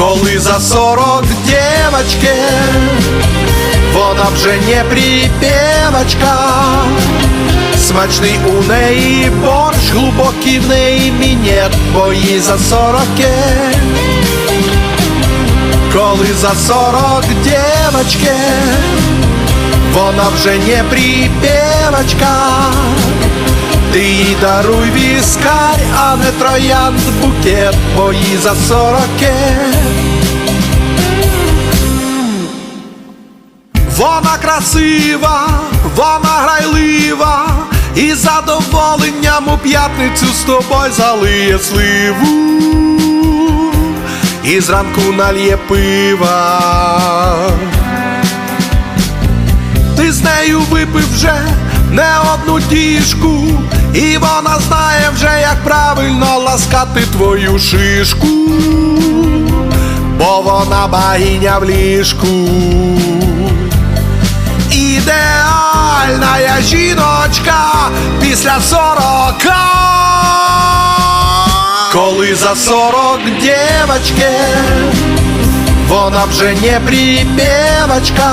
Коли за сорок девочки Вона вже не припевочка. Смачний у неї борщ, глибокий в неї мінет, бо їй за сороки. Коли за сорок девочки Вона вже не припевочка Ти їй даруй віскарь, а не троянд букет, бо їй за сороки Вона красива, вона грайлива, і задоволенням у п'ятницю з тобою залиє сливу, і зранку нальє пива. Ти з нею випив вже не одну тішку, і вона знає вже, як правильно ласкати твою шишку, бо вона богиня в ліжку. Ідеальна я жіночка після сорока. Коли за сорок девочки, вона вже не припевочка.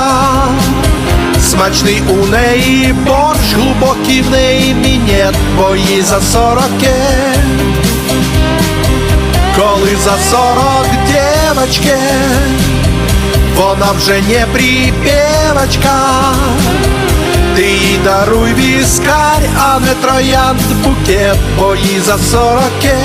Смачний у неї борщ, глибокий в неї мінет, бо їй за сороке, Коли за сорок дівочке, вона вже не припевочка. Ти їй даруй віскарь, а не троянд букет, бо їй за сороки.